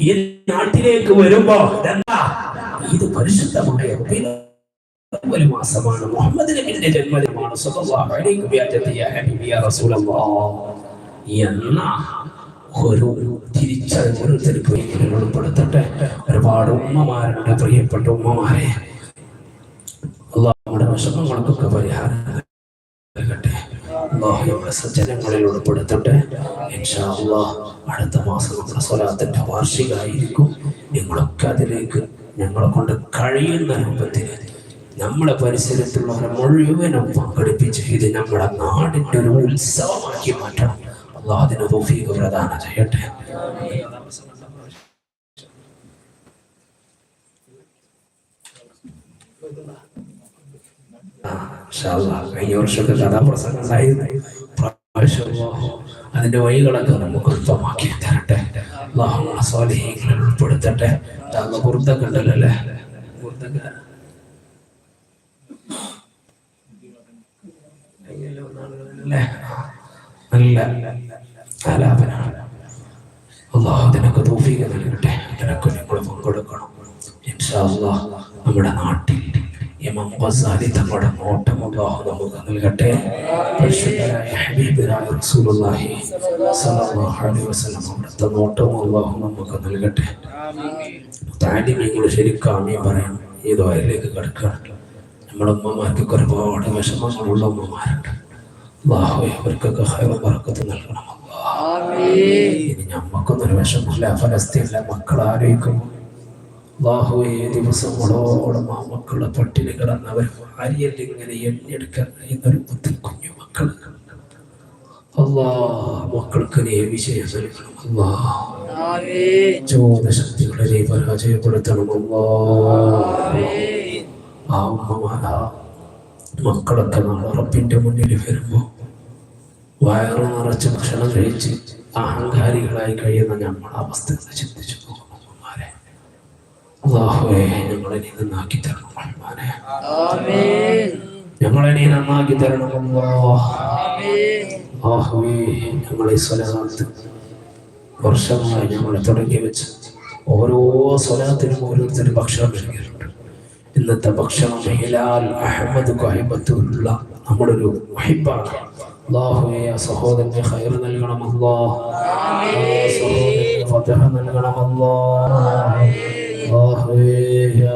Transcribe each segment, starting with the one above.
ഈ നാട്ടിലേക്ക് വരുമ്പോ എന്താ ഇത് പരിശുദ്ധമായ ഒരു മാസമാണ്. മുഹമ്മദ് നബിന്റെ ജന്മദിനമാണ്. എന്ന ഉൾപ്പെടുത്തട്ടെ. ഒരുപാട് ഉമ്മമാരുടെ പ്രിയപ്പെട്ട ഉമ്മമാരെ. അള്ളാഹുടെ വിഷമങ്ങൾക്കൊക്കെ പരിഹാരം നൽകട്ടെ. അള്ളാഹു സജ്ജനങ്ങളിൽ ഉൾപ്പെടുത്തട്ടെ ഇൻഷാ അടുത്ത മാസം നമ്മുടെ വാർഷികമായിരിക്കും നിങ്ങളൊക്കെ അതിലേക്ക് ഞങ്ങളെ കൊണ്ട് കഴിയുന്ന രൂപത്തിൽ നമ്മളെ പരിസരത്തുള്ളവരെ മുഴുവനും പങ്കെടുപ്പിച്ച് ഇത് നമ്മുടെ നാടിന്റെ ഒരു ഉത്സവമാക്കി മാറ്റണം. അള്ളാഹ് അതിന് ചെയ്യട്ടെ ആ, ഇൻഷാ അള്ളാഹ് കഴിഞ്ഞ വർഷമൊക്കെ കഥാപ്രസംഗം ഉണ്ടായിരുന്നു പ്രാവശ്യം അള്ളാഹു അതിന്റെ വഴികളൊക്കെ നമുക്ക് കൃത്യമാക്കി തരട്ടെ. സ്വാലിഹീങ്ങളിൽ ഉൾപ്പെടുത്തട്ടെ. താങ്കൾ കുർദ്ദൊക്കെ ഉണ്ടല്ലോ അല്ലേ? ആലാപനാണ് അള്ളാഹു നൽകട്ടെ. നമ്മുടെ നാട്ടിൽ ഇമാം ഗസാലി തങ്ങളുടെ നോട്ടം അള്ളാഹു നമുക്ക് നൽകട്ടെ. പരിശുദ്ധരായ ഹബീബിനായ റസൂലുള്ളാഹി സ്വല്ലല്ലാഹു അലൈഹി വസല്ലം അവിടുത്തെ നോട്ടം അള്ളാഹു നമുക്ക് നൽകട്ടെ. താലിമ്യങ്ങൾ ശരിക്കും ആമീൻ പറയണം ഈ ദ്വാരയിലേക്ക് കിടക്കുകയാണ് നമ്മുടെ ഉമ്മമാർക്കൊക്കെ ഒരുപാട് വിഷമങ്ങളുള്ള ഉമ്മമാരുണ്ട്. അള്ളാഹു അവർക്കൊക്കെ ഹൈറ ബർക്കത്ത് നൽകണം ആമീൻ. ഇനി ഞമ്മക്കൊന്നൊരു വിഷമമില്ല. ഫലസ്തീനിലെ മക്കൾ ആലോചിക്കുമ്പോൾ അള്ളാഹു ദിവസം ദിവസങ്ങളോളം ആ മക്കളെ പട്ടിണി കിടന്നവർ ഭാര്യയിൽ ഇങ്ങനെ എണ്ണിയെടുക്കാൻ കഴിയുന്നൊരു മുത്തിൽ കുഞ്ഞു മക്കൾ അള്ളാ മക്കൾക്ക് നീ വിജയം നൽകണം. അള്ളാ ചോദശക്തികളെ നീ പരാജയപ്പെടുത്തണം. അള്ളാ. ആ ഉമ്മമാർ ആ മക്കളൊക്കെ റബ്ബിന്റെ മുന്നിൽ വരുമ്പോൾ വയറു നിറച്ച് ഭക്ഷണം കഴിച്ച് അഹങ്കാരികളായി കഴിയുന്ന നമ്മുടെ അവസ്ഥ ചിന്തിച്ചു പോകും ഉമ്മമാരെ അള്ളാഹുവേ ഞങ്ങളെ നീ നന്നാക്കി തരണം റഹ്മാനെ ഞങ്ങളെ നീ നന്നാക്കി തരണം അള്ളാഹുവേ ഞങ്ങളെ സ്വലാത്ത് വർഷമായി ഞങ്ങൾ തുടങ്ങി വെച്ച് ഓരോ സ്വലാത്തിനും ഓരോരുത്തരും ഭക്ഷണം നൽകിയിട്ടുണ്ട് ഇന്നത്തെ ഭക്ഷണം ഹിലാൽ അഹമ്മദ് കോഹിബത്തുള്ള നമ്മുടെ ഒരു വഹിപ്പാണ്. അള്ളാഹുവേ ആ സഹോദരന് ഹൈർ നൽകണം അല്ലാഹ് ആ സഹോദരന് ഫതഹ നൽകണം അല്ലാഹുവേ ആ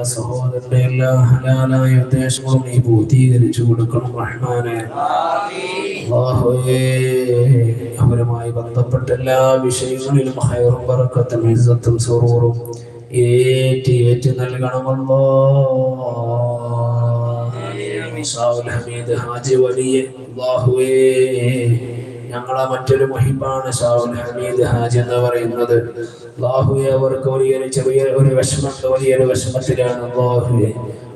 സഹോദരന്റെ എല്ലാ ഹലാലായ ഉദ്ദേശങ്ങളും നീ പൂർത്തീകരിച്ചു കൊടുക്കണം റഹ്മാനെ. അവരുമായി ബന്ധപ്പെട്ട എല്ലാ വിഷയങ്ങളിലും ഹൈറും പറക്കത്തും ഇസ്സത്തും സുറൂറും ഏറ്റി ഏറ്റി നൽകണമല്ലോ ഹാജി വലിയ അല്ലാഹുവേ ഞങ്ങളെ മറ്റൊരു മഹിബാണ് ഷാവുൽ ഹമീദ് ഹാജി എന്ന് പറയുന്നത്. അല്ലാഹുവേ അവർക്ക് വലിയൊരു ചെറിയ ഒരു വിഷമം വലിയൊരു വിഷമത്തിലാണ് അല്ലാഹുവേ.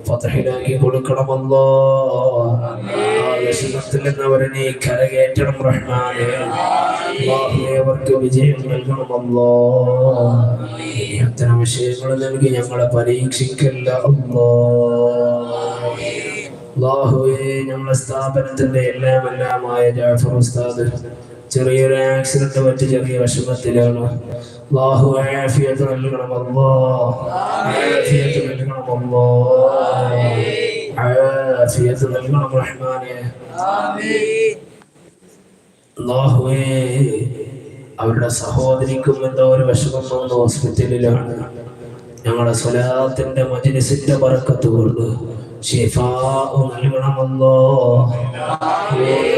ഫതഹിലാക്കി കൊടുക്കണമല്ലോ. വിഷമത്തിൽ നിന്ന് നീ കരകയറ്റണം റഹ്മാനെ. അവർക്ക് വിജയം നൽകണമല്ലോ. അത്തരം വിഷയങ്ങൾ നൽകി ഞങ്ങളെ പരീക്ഷിക്കല്ല അല്ലോ അള്ളാഹുവേ ഞങ്ങളുടെ സ്ഥാപനത്തിന്റെ എല്ലാം എല്ലാമായ ജാഫർ ഉസ്താദ് ചെറിയൊരു ആക്സിഡന്റ് പറ്റി ചെറിയ വിഷമത്തിലാണ്. അള്ളാഹു ആഫിയത്ത് നൽകണം അല്ലോ ആഫിയത്ത് നൽകണം അല്ലോ ആഫിയത്ത് നൽകണം റഹ്മാനെ. അള്ളാഹുവേ അവരുടെ സഹോദരിക്കും എന്തോ ഒരു വിഷമം തോന്നുന്നു ഹോസ്പിറ്റലിലാണ്. ഞങ്ങളുടെ സ്വലാത്തിന്റെ മജ്ലിസിന്റെ പറക്കത്ത് കൊണ്ട് ഷിഫാ നൽകണമല്ലോ.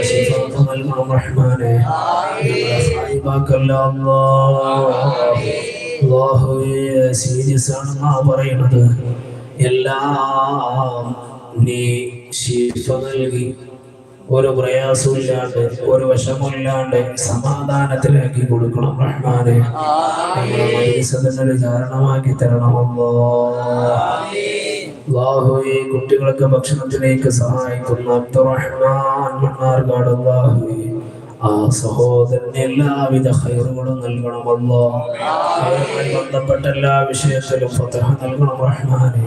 ഷിഫാ നൽകണം റഹ്മാനെ. ആമീൻ അല്ലാഹുവേ സീരിയസ് ആണെന്നാ പറയുന്നത് എല്ലാം നീ ശിഫ നൽകി. ഒരു പ്രയാസമില്ലാണ്ട് ഒരു വിഷമില്ലാണ്ട് സമാധാനത്തിലാക്കി കൊടുക്കണം റഹ്മാനെ. കാരണമാക്കി തരണമല്ലോ. അള്ളാഹുവേ കുട്ടികളൊക്കെ ഭക്ഷണത്തിലേക്ക് സഹായിക്കുന്ന. അബ്ദുറഹ്മാൻ മണ്ണാർക്കാട് അള്ളാഹുവേ. ആ സഹോദരന് എല്ലാവിധ ഹൈറുകളും നൽകണമല്ലോ അവരുമായി ബന്ധപ്പെട്ട എല്ലാ വിഷയത്തിലും ഫതഹ നൽകണം റഹ്മാനെ.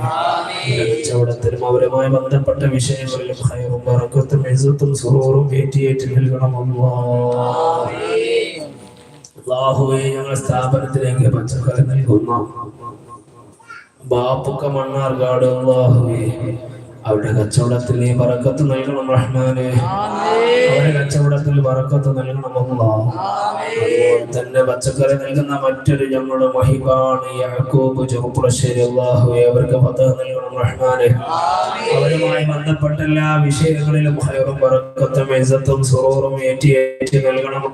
കച്ചവടത്തിലും അവരുമായി ബന്ധപ്പെട്ട വിഷയങ്ങളിലും ഹൈറും പറക്കത്തും എഴുത്തും സുറൂറും ഏറ്റിയേറ്റ് നൽകണമല്ലോ അള്ളാഹുവെ ഞങ്ങൾ സ്ഥാപനത്തിലേക്ക് പച്ചക്കറി നൽകുന്നു. ബാപ്പുക്ക മണ്ണാർകാട് അള്ളാഹുവെ. അവരുടെ കച്ചവടത്തിൽ നീ പറക്കത്ത് നൽകണം റഹ്മാനെ. അവരുടെ കച്ചവടത്തിൽ പറക്കത്ത് നൽകണം അതുപോലെ തന്നെ പച്ചക്കറി നൽകുന്ന മറ്റൊരു ഞങ്ങളുടെ മഹിബാണ് യാക്കോബ് ചെറുപ്പുളശ്ശേരി അള്ളാഹുവെ. അവർക്ക് പദ്ധതി നൽകണം റഹ്മാനെ. അവരുമായി ബന്ധപ്പെട്ട എല്ലാ വിഷയങ്ങളിലും ഹൈറും പറക്കത്തും എസത്തും സുറോറും ഏറ്റി ഏറ്റി നൽകണം.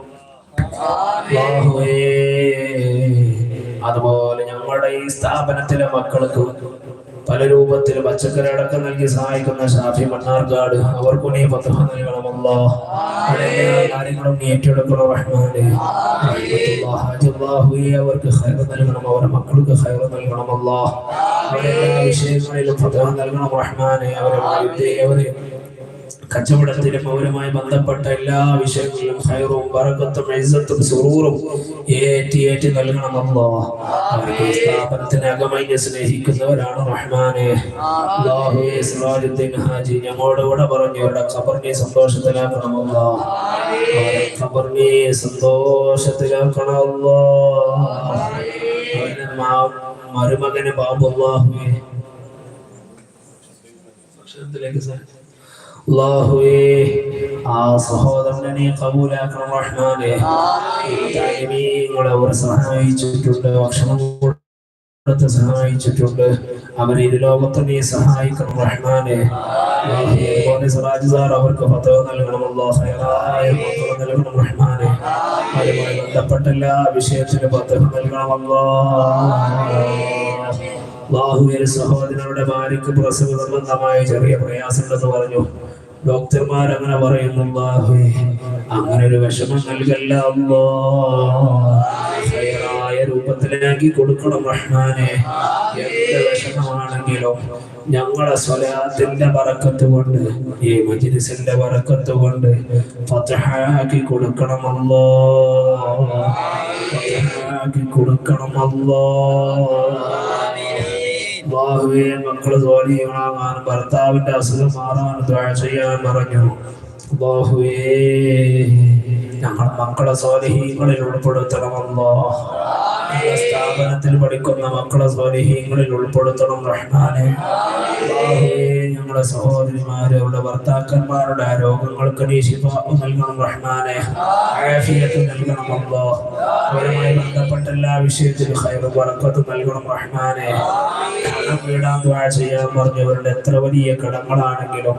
അതുപോലെ ഞങ്ങളുടെ ഈ സ്ഥാപനത്തിലെ മക്കൾക്ക് പല രൂപത്തിൽ പച്ചക്കറി അടക്കം നൽകി സഹായിക്കുന്ന ഷാഫി മണ്ണാർക്കാട്. അവർക്കും നീ പത്ര നൽകണമല്ലോ. കാര്യങ്ങളും നീ ഏറ്റെടുക്കണം റഹ്മാനെ. അവർക്ക് നൽകണം. അവരുടെ മക്കൾക്ക് ഹൈറ നൽകണമല്ലോ. അവരെല്ലാ വിഷയങ്ങളിലും പ്രധാനം നൽകണം റഹ്മാനെ. അവരെ അവരെ കച്ചവടത്തിലും പൗരമായി ബന്ധപ്പെട്ട എല്ലാ വിഷയങ്ങളിലും ഹൈറും ബറക്കത്തും എഴുത്തും സുറൂറും ഏറ്റി ഏറ്റി നൽകണമല്ലോ സ്ഥാപനത്തിന് അകമൈനെ സ്നേഹിക്കുന്നവരാണ് റഹ്മാനെ. ഹാജി ഞങ്ങളോട് കൂടെ പറഞ്ഞു അവരുടെ ഖബറിനെ സന്തോഷത്തിലാക്കണമല്ലോ ഖബറിനെ സന്തോഷത്തിലാക്കണമല്ലോ മരുമകന് ബാബുല്ലാഹുവേ. ഭക്ഷണത്തിലേക്ക് സാധിച്ചു അല്ലാഹുവേ ആ സഹോദരനെ നീ കബൂലാക്കണം റഹ്മാനെ. അവർ സഹായിച്ചിട്ടുണ്ട് ഭക്ഷണം കൊടുത്ത് സഹായിച്ചിട്ടുണ്ട്. അവരെ ഇരു ലോകത്ത് നീ സഹായിക്കണം റഹ്മാനെ. സിറാജ് സാർ അവർക്ക് ഫതവ നൽകണമല്ലോ നൽകണം റഹ്മാനെ. അതുമായി ബന്ധപ്പെട്ട എല്ലാ വിഷയത്തിലും ഫതവ നൽകണമല്ലോ ബാഹുവിൽ സഹോദരനുടെ ഭാര്യക്ക് പ്രസവ സംബന്ധമായ ചെറിയ പ്രയാസമുണ്ടെന്ന് പറഞ്ഞു. ഡോക്ടർമാർ അങ്ങനെ പറയുന്നു അങ്ങനെ ഒരു വിഷമം നൽകല്ല ഹൈറായ രൂപത്തിലാക്കി കൊടുക്കണം റഹ്മാനെ. എന്ത് വിഷമമാണെങ്കിലും ഞങ്ങളെ സ്വലാത്തിന്റെ പറക്കത്ത് കൊണ്ട് ഈ മജിലിസിന്റെ പറക്കത്ത് കൊണ്ട് ഫതഹാക്കി കൊടുക്കണമല്ലോ കൊടുക്കണം കൊടുക്കണമല്ലോ അള്ളാഹുവേ മക്കൾ ജോലികളാകാൻ ഭർത്താവിന്റെ അസുഖം മാറാൻ ചെയ്യാൻ പറഞ്ഞു. ബാഹുവേ ഞങ്ങൾ മക്കളെ സ്വാലിഹീങ്ങളിൽ ഉൾപ്പെടുത്തണമല്ലോ സ്ഥാപനത്തിൽ പഠിക്കുന്ന മക്കളെ സ്വാലിഹീങ്ങളിൽ ഉൾപ്പെടുത്തണം റഹ്മാനെ. അള്ളാഹുവേ ഞങ്ങളുടെ സഹോദരിമാരെ അവരുടെ ഭർത്താക്കന്മാരുടെ രോഗങ്ങൾക്ക് നൽകണം റഹ്മാനെ. ആഫിയത്ത് നൽകണമല്ലോ അവരുമായി ബന്ധപ്പെട്ട എല്ലാ വിഷയത്തിലും ഹൈറ് വറക്കത്ത് നൽകണം റഹ്മാനെ. വീടാൻ ദ്വാ ചെയ്യാൻ പറഞ്ഞവരുടെ എത്ര വലിയ കടങ്ങളാണെങ്കിലും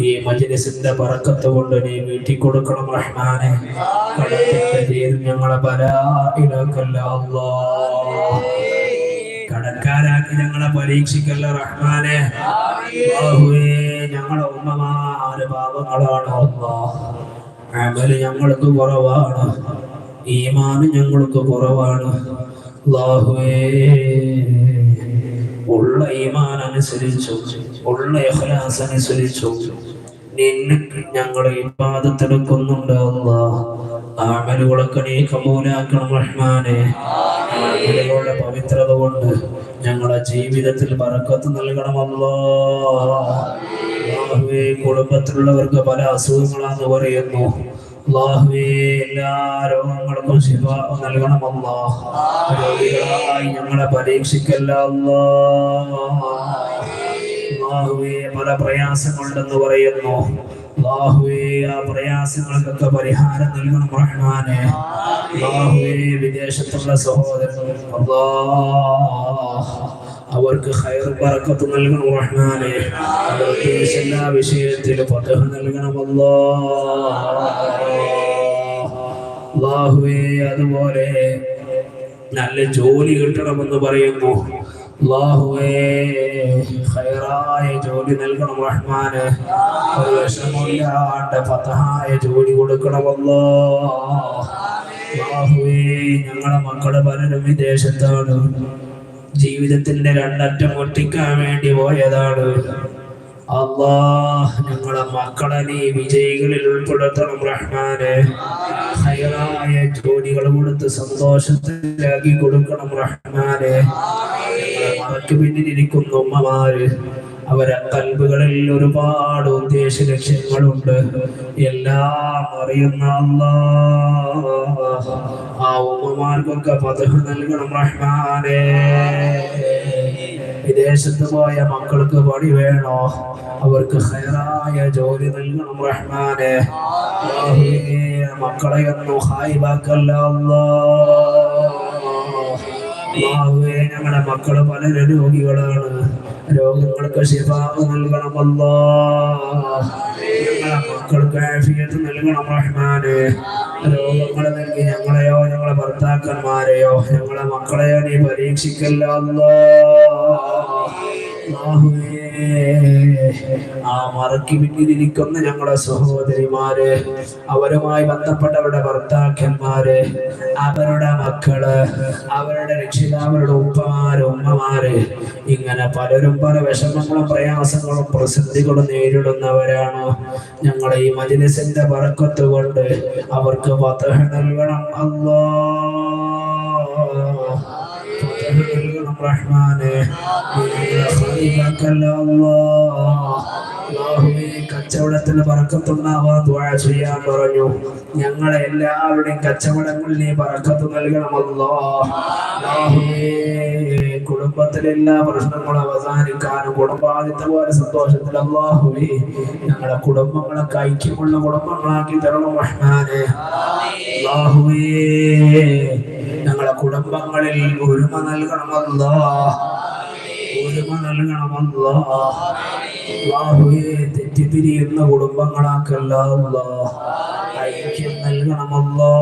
ഈ മജ്ലിസിന്റെ പറക്കത്ത് കൊണ്ട് നീ വീട്ടി കൊടുക്കണം റഹ്മാനെ ഞങ്ങളെ ബലായിലാക്കല്ല അല്ലാ കടക്കാരാക്കി ഞങ്ങളെ പരീക്ഷിക്കല്ല റഹ്മാനെ? ഞങ്ങളെ ഉമ്മമാര് പാപങ്ങളാണ് അമൽ ഞങ്ങൾക്ക് കുറവാണ്. ഈമാന് ഞങ്ങൾക്ക് കുറവാണ്. ഉള്ള ഈമാൻ അനുസരിച്ചു ഉള്ള എഹ്ലാസ് അനുസരിച്ചു. നിന്നെ ഞങ്ങളെ ഇബാദത്തെടുക്കുന്നുണ്ട് അല്ലാ ആമലുകളൊക്കെ നീ കബൂലാക്കണം റഹ്മാനെ. ആമലുകളുടെ പവിത്രത കൊണ്ട് ഞങ്ങളെ ജീവിതത്തിൽ പറക്കത്ത് നൽകണമല്ലോ. അള്ളാഹുവേ കുടുംബത്തിലുള്ളവർക്ക് പല അസുഖങ്ങളാന്ന് പറയുന്നു. അള്ളാഹുവേ എല്ലാ രോഗങ്ങൾക്കും ശിഫ നൽകണമല്ലോ. രോഗികളായി ഞങ്ങളെ പരീക്ഷിക്കല്ല അള്ളാഹുവേ പല പ്രയാസങ്ങളുണ്ടെന്ന് പറയുന്നു. അല്ലാഹുവേ ആ പ്രയാസങ്ങൾക്കൊക്കെ പരിഹാരം നൽകണം റഹ്മാനെ. അല്ലാഹുവേ വിദേശത്തുള്ള സഹോദരൻ അല്ലാ അവർക്ക് ഹൈർ പറക്കത്ത് നൽകണം റഹ്മാനെ. അവർക്ക് എല്ലാ വിഷയത്തിലും ഫതഹ് നൽകണമല്ലോ അല്ലാഹുവേ അതുപോലെ നല്ല ജോലി കിട്ടണമെന്ന് പറയുന്നു. അല്ലാഹുവേ ഖൈറായ ജോലി നൽകണം റഹ്മാന്. ഒരു വിഷമില്ലാണ്ട് ഫതഹായ ജോലി കൊടുക്കണമല്ലോ അല്ലാഹുവേ ഞങ്ങളെ മക്കൾ പലരും വിദേശത്താണ്. ജീവിതത്തിന്റെ രണ്ടറ്റം ഒട്ടിക്കാൻ വേണ്ടി പോയതാണ്. അള്ളാ ഞങ്ങളെ മക്കളെ നീ വിജയികളിൽ ഉൾപ്പെടുത്തണം റഹ്മാനെ. ഹൈറായ ജോലികൾ കൊടുത്ത് സന്തോഷത്തിലാക്കി കൊടുക്കണം റഹ്മാനെ. മറക്ക് പിന്നിലിരിക്കുന്ന ഉമ്മമാര്. അവരെ കൽബുകളിൽ ഒരുപാട് ഉദ്ദേശ ലക്ഷ്യങ്ങളുണ്ട്. എല്ലാം അറിയുന്ന ആ ഉമ്മമാർക്കൊക്കെ പതിവ് നൽകണം റഹ്മാനേ. വിദേശത്ത് പോയ മക്കൾക്ക് പണി വേണോ? അവർക്ക് ഹൈറായ ജോലി നൽകണം റഹ്മാനെ. അല്ലാഹുവേ, മക്കളെ ഒന്നും ഹായിബാക്കല്ല ഞങ്ങളുടെ മക്കൾ പല രോഗികളാണ്. രോഗങ്ങൾക്ക് ശിഫാവ് നൽകണമല്ലോ. ഞങ്ങളെ മക്കൾക്ക് ആഫിയത്ത് നൽകണം റഹ്മാനെ. രോഗങ്ങളെ നൽകി ഞങ്ങളെയോ ഞങ്ങളെ ഭർത്താക്കന്മാരെയോ ഞങ്ങളെ മക്കളെയോ നീ പരീക്ഷിക്കല്ലോ ആ മറക്കി പിന്നിലിരിക്കുന്ന ഞങ്ങളുടെ സഹോദരിമാര് അവരുമായി ബന്ധപ്പെട്ടവരുടെ ഭർത്താക്കന്മാര് അവരുടെ മക്കൾ അവരുടെ രക്ഷിതാവരുടെ ഉപ്പമാര് ഉമ്മമാര് ഇങ്ങനെ പലരും പല വിഷമങ്ങളും പ്രയാസങ്ങളും പ്രസിദ്ധികളും നേരിടുന്നവരാണ് ഞങ്ങളെ ഈ മജിലിസിന്റെ പറക്കത്ത് കൊണ്ട് അവർക്ക് പതഹ നൽകണം. അല്ലോ റഹ്മാനെ കച്ചവടത്തിന് പറക്കത്തുണ്ടാവാൻ ദ്വാ ചെയ്യാൻ പറഞ്ഞു ഞങ്ങളെ എല്ലാവരുടെയും കച്ചവടങ്ങളിൽ നീ പറക്കത്ത് നൽകണമല്ലോ കുടുംബത്തിലെ എല്ലാ പ്രശ്നങ്ങളും അവസാനിക്കാനും കുടുംബാദിത്ത പോലെ സന്തോഷത്തിൽ അള്ളാഹുവി ഞങ്ങളുടെ കുടുംബങ്ങളെ ഐക്യമുള്ള കുടുംബങ്ങളാക്കി തരണം റഹ്മാനെ. അള്ളാഹുവേ കുടുംബങ്ങളിൽ ഒരുമ നൽകണമല്ലോ. ഒരുമ നൽകണമല്ലോ. അല്ലാഹുവേ തെറ്റിപ്പിരിയുന്ന ഐക്യം നൽകണമല്ലോ.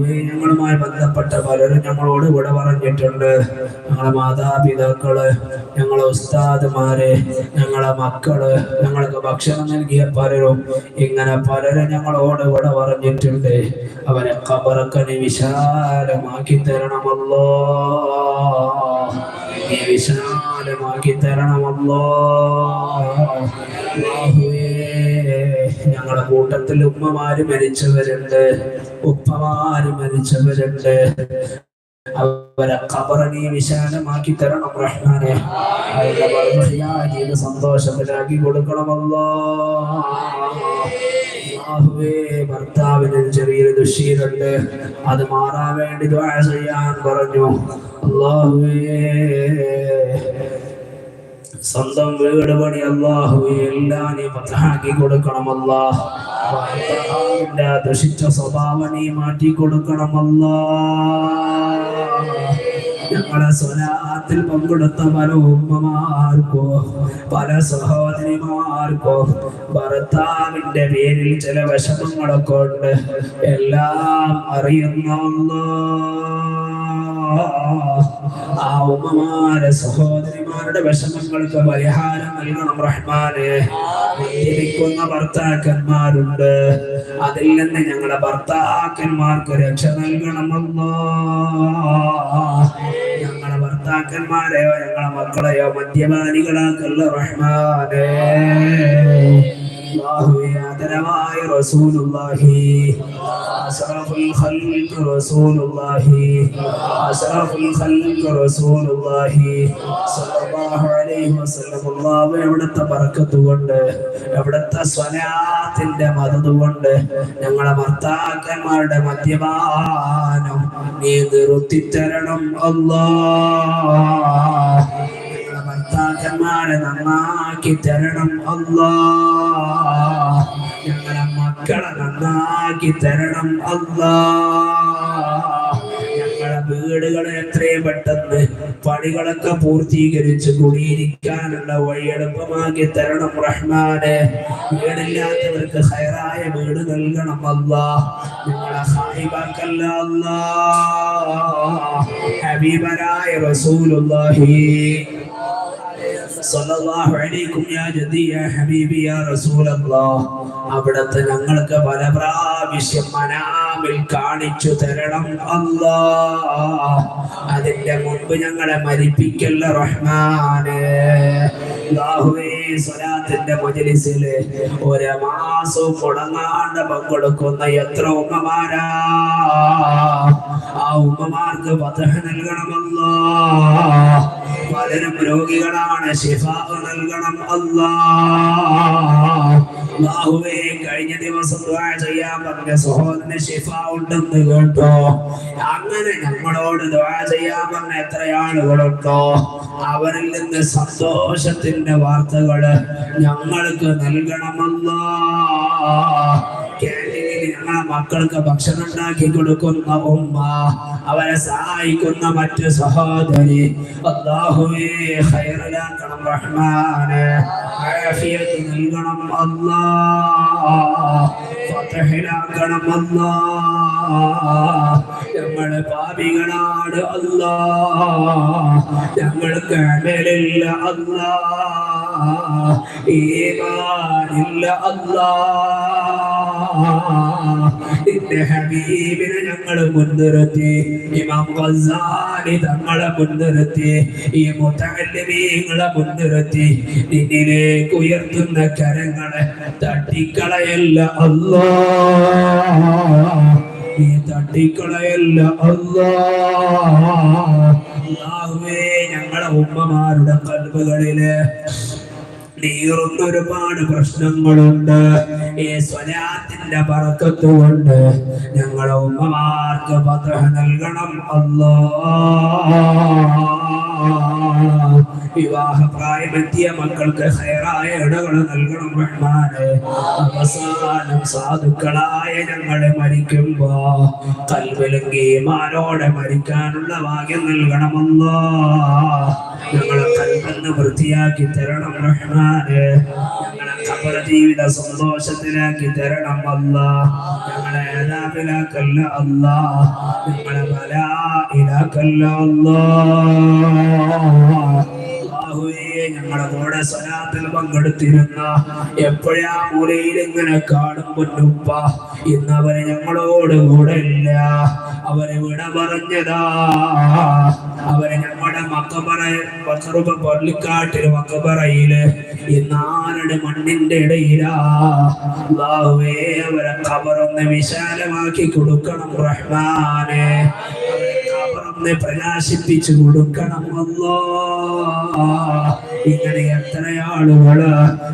ഞങ്ങളുമായി ബന്ധപ്പെട്ട പലരും ഞങ്ങളോട് ഇവിടെ പറഞ്ഞിട്ടുണ്ട്. ഞങ്ങളെ മാതാപിതാക്കൾ ഞങ്ങളെ ഉസ്താദുമാര് ഞങ്ങളെ മക്കൾ ഞങ്ങൾക്ക് ഭക്ഷണം നൽകിയ പലരും ഇങ്ങനെ പലരും ഞങ്ങളോട് ഇവിടെ പറഞ്ഞിട്ടുണ്ട്. അവരെ കബറക്കനെ വിശാലമാക്കി തരണമല്ലോ. വിശാലമാക്കി തരണമല്ലോ. ഞങ്ങളുടെ കൂട്ടത്തിൽ ഉമ്മമാര് മരിച്ചവരുണ്ട് ഉപ്പമാര് മരിച്ചവരുണ്ട്. അവരെ ഖബറിനെ വിശാലമാക്കി തരണം റഹ്മാനെ. സന്തോഷത്തിലാക്കി കൊടുക്കണമല്ലോ അല്ലാഹുവേ, ഭർത്താവിന് ചെറിയൊരു ദുശീലുണ്ട്. അത് മാറാൻ വേണ്ടി ദ്വാര ചെയ്യാൻ പറഞ്ഞു. അള്ളാഹുവേ. സ്വന്തം വീട് പണി അള്ളാഹു എല്ലാം നീ പത്താക്കി കൊടുക്കണം ഭർത്താവിന്റെ ദുഷിച്ച സ്വഭാവം നീ മാറ്റി കൊടുക്കണമല്ലാ ഞങ്ങളെ സ്വലാത്തിൽ പങ്കെടുത്ത പല ഉമ്മമാർക്കോ പല സഹോദരിമാർക്കോ ഭർത്താവിന്റെ പേരിൽ ചില വിഷമങ്ങളൊക്കെ ഉണ്ട്. എല്ലാം അറിയുന്ന. ആ ഉമ്മമാരെ സഹോദരിമാരുടെ വിഷമങ്ങൾക്ക് പരിഹാരം നൽകണം റഹ്മാനെ. ജീവിക്കുന്ന ഭർത്താക്കന്മാരുണ്ട്. അതിൽ നിന്ന് ഞങ്ങളുടെ ഭർത്താക്കന്മാർക്ക് രക്ഷ നൽകണമല്ലോ. ഞങ്ങളെ ഭർത്താക്കന്മാരെയോ ഞങ്ങളെ മക്കളെയോ മദ്യപാനികളാക്കല്ല റഹ്മാനെ. ആദരവായ റസൂലുള്ളാഹി. റസൂലുള്ളാഹി. അലൈഹി വസല്ലം. അല്ലാഹു കൊണ്ട് ഞങ്ങളെ ഭർത്താക്കന്മാരുടെ മദ്യപാനം നീ നിർത്തിത്തരണം അല്ലാ ഞങ്ങളെ ഭർത്താക്കന്മാരെ നന്നാക്കി തരണം ഞങ്ങളെ മക്കളെ നന്നാക്കി തരണം അല്ലാ. ഞങ്ങളെ വീടുകളെ എത്രയും പെട്ടെന്ന് പണികളൊക്കെ പൂർത്തീകരിച്ച് കുടിയിരിക്കാനുള്ള വഴി എളുപ്പമാക്കി തരണം റഹ്മാനെ. വീടില്ലാത്തവർക്ക് ഹൈറായ വീട് നൽകണം അല്ലാ. ഞങ്ങളെ ഹായിബാക്കല്ല അല്ലാ. ഹബീബരായ റസൂലുള്ളാഹി. അവിടത്തെ ഞങ്ങൾക്ക് പല പ്രാവശ്യം മനാമിൽ കാണിച്ചു തരണം അല്ലാ അതിന്റെ മുൻപ് ഞങ്ങളെ മരിപ്പിക്കല്ല റഹ്മാനെ. സ്വലാത്തിന്റെ മജലിസിൽ ഒരു മാസവും മുടങ്ങാണ്ട് പങ്കെടുക്കുന്ന എത്ര ഉമ്മമാരാ? ആ ഉമ്മമാർക്ക് പതഹ നൽകണമല്ലോ. പലരും രോഗികളാണ് നൽകണം അല്ലാ. അല്ലാഹുവേ കഴിഞ്ഞ ദിവസം ചെയ്യാൻ പറഞ്ഞ സഹോദരന് ശിഫ ഉണ്ടെന്ന് കേട്ടോ. അങ്ങനെ നമ്മളോട് ചെയ്യാൻ പറഞ്ഞ എത്ര ആളുകളുണ്ടോ? അവരിൽ നിന്ന് സന്തോഷത്തിന്റെ വാർത്തകൾ ഞങ്ങൾക്ക് നൽകണമല്ലോ ക്യാന്റീനിൽ മക്കൾക്ക് ഭക്ഷണം ഉണ്ടാക്കി കൊടുക്കുന്ന ഉമ്മ അവരെ സഹായിക്കുന്ന മറ്റു സഹോദരി. അല്ലാഹുവേ ഖൈറിലാക്കണം റഹ്മാനെ. നൽകണം. അല്ലാ ഫതഹിലാക്കണം അല്ലാ ഞങ്ങൾ പാപികളാണ് അല്ല. ഞങ്ങൾക്ക് അമലില്ല അല്ല. ഈമാനില്ല അല്ല. നിന്റെ ഹബീബിനെ ഞങ്ങൾ മുൻനിർത്തി. ഇമാം ഗസാലി തങ്ങളെ മുൻനിർത്തി. ഈ മുത്തല്ലിമീങ്ങളെ മുൻനിർത്തി. നിന്നിലേക്ക് ഉയർത്തുന്ന കരങ്ങളെ തട്ടിക്കളയല്ല അല്ലാ. ഈ തട്ടിക്കളയല്ല അല്ലാ അല്ലാഹുവേ ഞങ്ങളെ ഉമ്മമാരുടെ കൽവുകളിൽ ഒരുപാട് പ്രശ്നങ്ങളുണ്ട്. ഈ സ്വലാത്തിന്റെ പറക്കത്ത് കൊണ്ട് ഞങ്ങളെ ഉമ്മമാർക്ക് പത്ര നൽകണം അല്ലോ വിവാഹ പ്രായമെത്തിയ മക്കൾക്ക് ഹയറായ ഇടകൾ നൽകണം റഹ്മാനെ അവസാനം സാധുക്കളായ ഞങ്ങളെ മരിക്കുമ്പോ കൽവലങ്കിമാരോടെ മരിക്കാനുള്ള ഭാഗ്യം നൽകണമല്ലോ. ഞങ്ങളെ കൽവെന്ന് വൃത്തിയാക്കി തരണം റഹ്മാനെ ഞങ്ങളെ കബർ ജീവിത സന്തോഷത്തിലാക്കി തരണം അല്ല ഞങ്ങളെ ഏതാപിലാക്കല്ല അല്ല. ഞങ്ങളെ ബലായിലാക്കല്ല അല്ലാ. ഞങ്ങളെ കൂടെ സ്വലാത്തിൽ പങ്കെടുത്തിരുന്ന എപ്പോഴാ മൂലയിൽ ഇങ്ങനെ കാണും പൊന്നുപ്പ? ഇന്ന് അവർ ഞങ്ങളോട് കൂടെ ഇല്ല അവരെ വിട പറഞ്ഞതാ. അവരെ ഞങ്ങളുടെ മക്കബറ ബസറുബ പള്ളിക്കാട്ടിൽ മക്കബറയിൽ ഇന്ന് ആരുടെ മണ്ണിന്റെ ഇടയിലാ? അല്ലാഹുവേ അവരെ കബറൊന്ന് വിശാലമാക്കി കൊടുക്കണം റഹ്മാനെ. പ്രകാശിപ്പിച്ചു കൊടുക്കണം അല്ലോ ഇങ്ങനെ എത്ര ആളുകൾ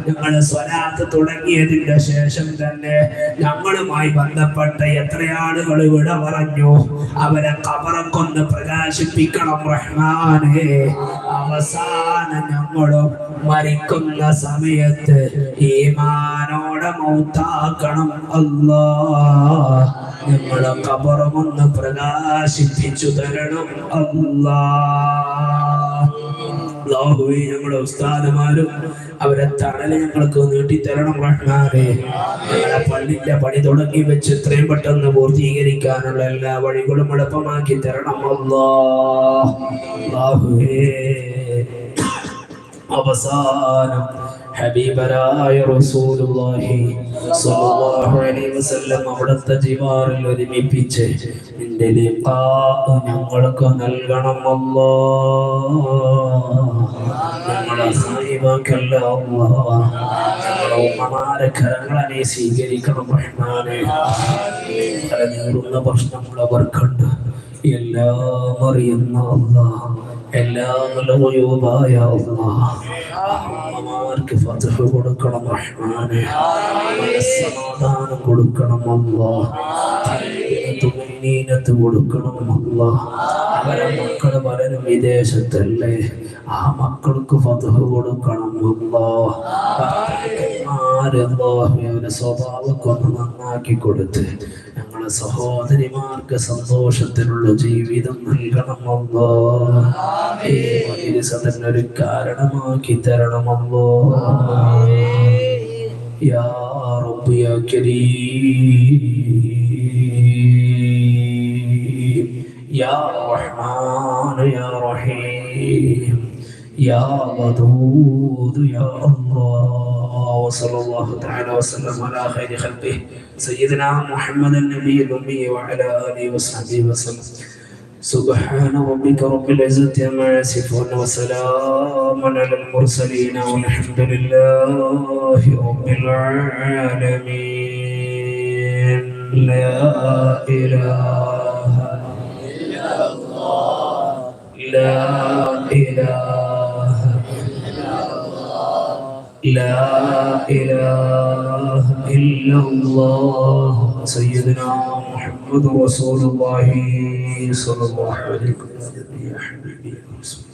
ഞങ്ങൾ സ്വലാത്ത് തുടങ്ങിയതിന്റെ ശേഷം തന്നെ ഞങ്ങളുമായി ബന്ധപ്പെട്ട എത്ര ആളുകൾ ഇവിടെ പറഞ്ഞു? അവരെ കബറക്കൊന്ന് പ്രകാശിപ്പിക്കണം റഹ്മാനെ. അവസാനം ഞങ്ങളും മരിക്കുന്ന സമയത്ത് ഈമാനോടെ മൗത്താക്കണം അല്ലോ. ഞങ്ങളെ കബറമൊന്ന് പ്രകാശിപ്പിച്ചു തരണം അല്ലാ. അള്ളാഹുവേ ഞങ്ങളുടെ ഉസ്താദുമാരും അവരെ തണൽ ഞങ്ങൾക്ക് നീട്ടിത്തരണം റഹ്മാനെ ഞങ്ങളെ പള്ളിന്റെ പണി തുടങ്ങി വെച്ച് എത്രയും പെട്ടെന്ന് പൂർത്തീകരിക്കാനുള്ള എല്ലാ വഴികളും എളുപ്പമാക്കി തരണം അള്ളാഹുവേ. അവസാനം ഹബീബരായ റസൂലുള്ളാഹി സ്വല്ലല്ലാഹു അലൈഹി വസല്ലം അവിടുത്തെ ജിവാറിൽ ഒരുമിപ്പിച്ച് നിന്റെ ലിഖാ ഞങ്ങൾക്ക് നൽകണം അല്ലാ ഞങ്ങളെ ഉമ്മമാരെ കരങ്ങളെ സ്വീകരിക്കണം റഹ്മാനെ. നീറുന്ന പ്രശ്നങ്ങൾ അവർക്കുണ്ട്. എല്ലാം അറിയുന്ന അല്ലാഹ് എല്ലാം ഗുയൂബായ അമ്മമാർക്ക് ഫതഹ് കൊടുക്കണം റഹ്മാനെ. മനസ്സമാധാനം കൊടുക്കണം അല്ലാ തുമനീനത്ത് കൊടുക്കണം അല്ലാ അവരെ മക്കൾ പലരും വിദേശത്തല്ലേ. ആ മക്കൾക്ക് ഫതഹ് കൊടുക്കണം. അല്ലാ ഭർത്താക്കന്മാര് അല്ലാഹുവിന്റെ സ്വഭാവം കൊണ്ട് നന്നാക്കി കൊടുത്ത് ഞങ്ങളെ സഹോദരിമാർക്ക് സന്തോഷത്തിലുള്ള ജീവിതം നൽകണമല്ലോ ഒരു കാരണമാക്കി തരണമല്ലോ യാ റബ്ബ് യാ കരീം. يا رحمن يا رحيم يا ودود يا الله. وصلى الله تعالى وسلم على خير خلقه سيدنا محمد النبي الأمي وعلى آله وصحبه وسلم. سبحان ربك رب العزة عما يصفون وسلام على المرسلين والحمد لله رب العالمين. لا إله لا إله لا إله إلا الله سيدنا محمد رسول الله صلى الله عليه وسلم